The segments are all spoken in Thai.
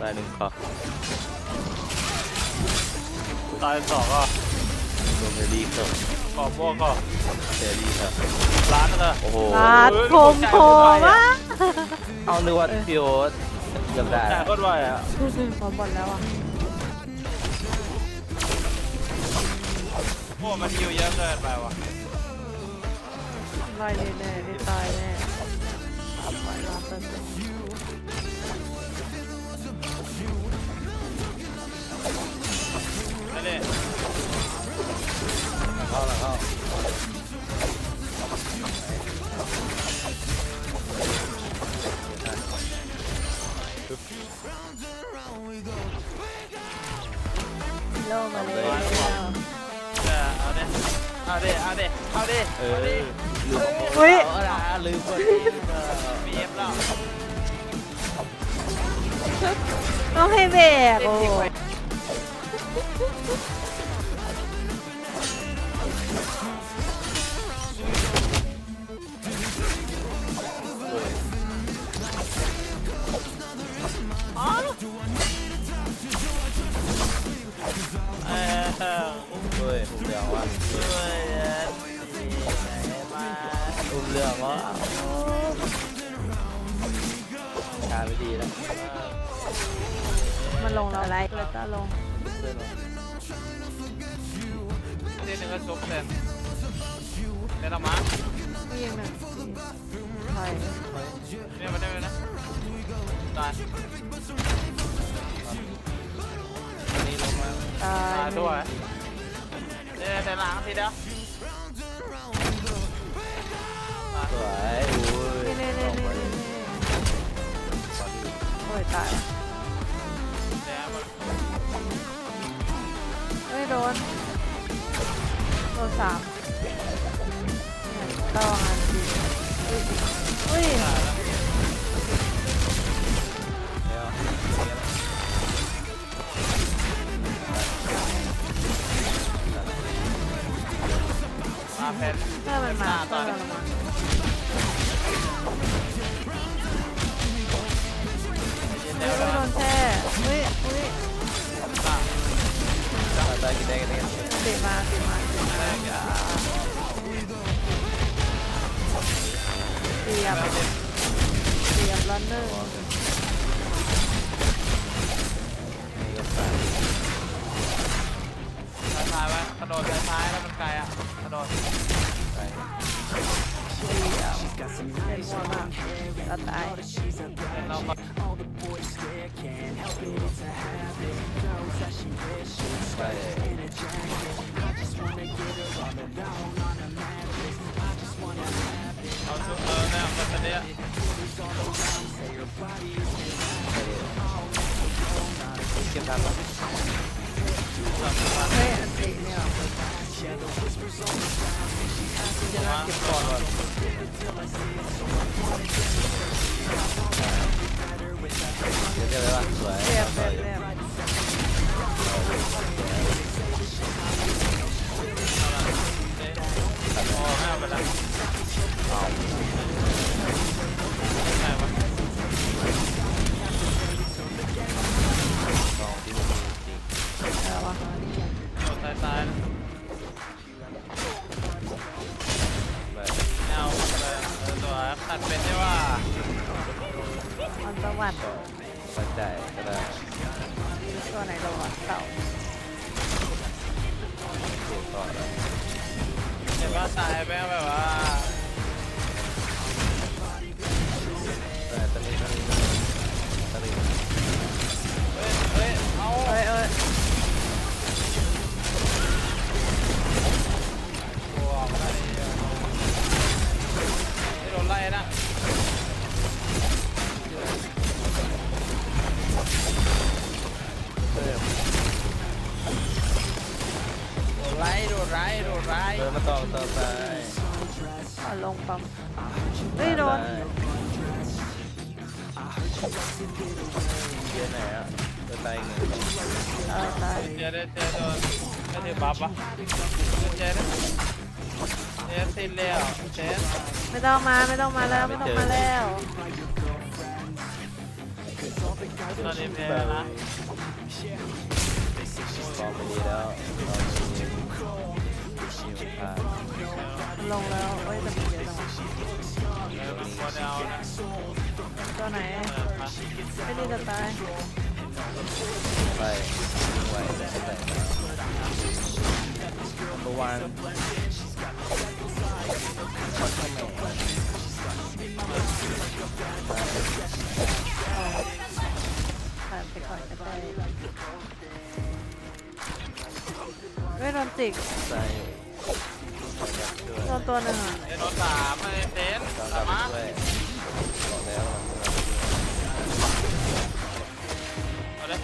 ตายหนึ่งคอตายสองก็โดนเฮลี่เข้าขอบวกก็เฮลี่ครับล้านนึงอะโอ้โหลาดโคมโคมะเอานึกว่าพี่โอ๊ตเกือบได้แต่ก็ไวอะพอหมดแล้วอะโอ้มันคิวเยอะเกินไปว่ะไล่แน่ๆได้ตายแน่ปล่อยลาเติมเต็ม โลมาเลยเอาเด้เอาเด้เอาเด้เอาเด้เอเอาอเด้มอุ้ยเอาละลืมคนมีเอฟแล้วต้องให้เบรกโอ้ อุ้มเรื่องวะการไม่ดีแล้วมันลงแล้วอะไรแล้วก็ลงเพื่อนเราเดี๋ยวหนึ่งก็ซุปเต็มเดี๋ยวเรามานี่ยังหนึ่งใช่เนี่ยมันได้ไหมนะตายอันนี้ลงมาตายยด้วย เนี่ยแต่หลังทีเดียวสวยอุ้ยนี่นี่นี่นี่นี่โอ้ยตายแย่มันเฮ้ยโดน โดนสามต้องอันดีอุ้ยตายแล้ว เสียบเสียบล้วหนึ่งนี่ก็ตายท้ายไว้กระโดดท้ายแล้วมันไกลอะกระโดดไปเป็นหัวมากก็ตายเราก็ไป เก็บทันปะเฮ้ยอันตีเนี่ยมาเก็บก่อนก่อนเดี๋ยวเจอเลยป่ะสวยเรียบเรียบ ตัดเป็นได้ว่าอันสวัติปัจจัยก็ได้ตัวไหนตัวเต่าเก็บก่อนแล้วเห็นว่าตายไปแบบว่า โดนไล่โดนไล่โดนไล่เพิ่มมาต่อต่อไปเอาลงปั๊มเฮ้ยโดนเยอะไหนอะจะตายเงินเออตาย เจอได้เจอโดนไม่ถือบัฟปะเจอได้ เจอสิ้นแล้วเจอไม่ต้องมาไม่ต้องมาแล้วไม่ต้องมาแล้วตอนนี้เพลนะฟอร์มไม่ดีแล้วฟอร์มไม่ดีชิวผ่านมันลงแล้วเอ้ยแต่มันเยอะจังวะเออมันควรจะเอานะตัวไหนเออมาไม่ดีจะตายไปไวแต่ไม่แต่แล้วตัววัน เว้ยโดนจิกใส่ช่วยโดนตัวหนึ่งอะเอโนสามมาเต้นต้องสาการมารถช่วยบอกแล้วมันเอาเลย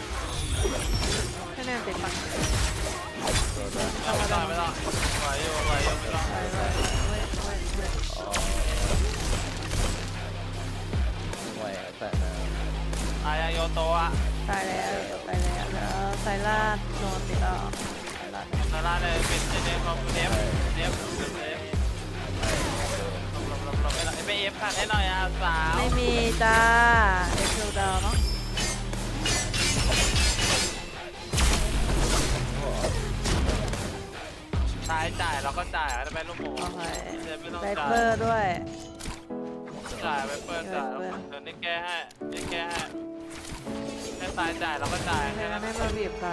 ให้แน่ติดปังตัวด้วยไม่ต้องไม่ต้องไหวอยู่ไหวอยู่ไม่ต้องไปไปเว้ยเว้ยเว้ยอ๋อไหวแต่นะอายาโยโตะตายแล้วตายแล้วแล้วไซล่าโดนติดต่อไซล่านาราเลยเป็นเนฟของเนฟเนฟเนฟหลบหลบหลบไม่หลบไม่เอฟขัดให้หน่อยอะสาวไม่มีจ้าเอ็กซ์คิวดาวเนาะชายจ่ายเราก็จ่ายจะไปลูกหมูโอเคเดี๋ยวไม่ต้องไดจ่ายเบอร์ด้วย จ่ายไปเปิดจ่ายเดี๋ยวนี่แก้ให้นี่แก้ให้แค่ตายจ่ายเราก็จ่ายแค่มันั้นนให้มาบีบใคร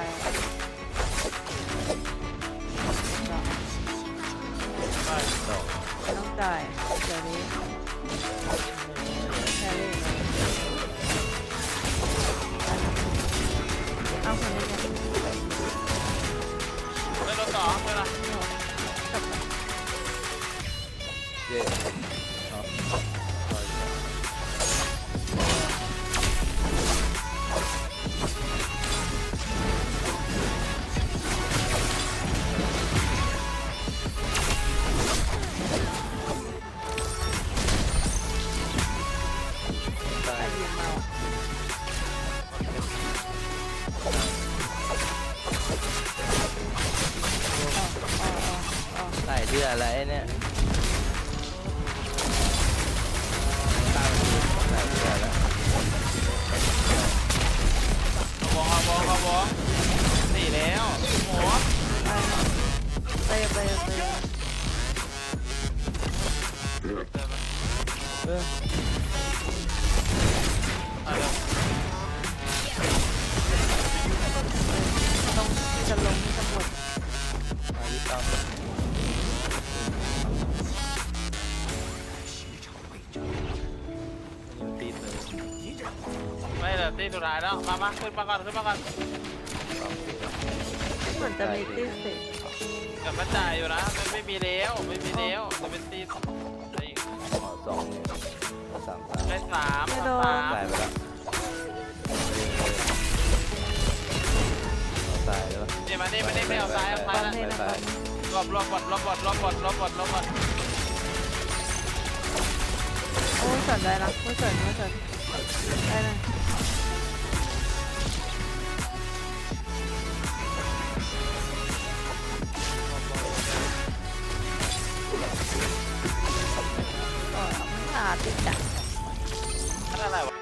ไม่ต้องจ่ายเดี๋ยวนี้ อใส่เดืออะไรเนี่ยตั้งใส่เดือแล้ววงเอาวงเอาวงสี่แล้วหมูไปไปไปไปเออต้องจะลง แล้วมามาขึ้นมาก่อนขึ้นมาก่อนเหมือนจะมีที่สิเดี๋ยวมันจ่ายอยู่นะมันไม่มีแล้วไม่มีแล้วจะเป็นตีสองสามสามได้สามสามตายไปแล้วตายแล้วนี่มานี่มานี่ไม่เอาซ้ายเอาซ้ายนะให้นะครับรวบรวบบดรวบบดรวบบดรวบบดรวบบดโอ้สนได้นะไม่สนไม่สนได้เลย โอ้ยไม่ขาดติดจัดนั่นอะไรวะ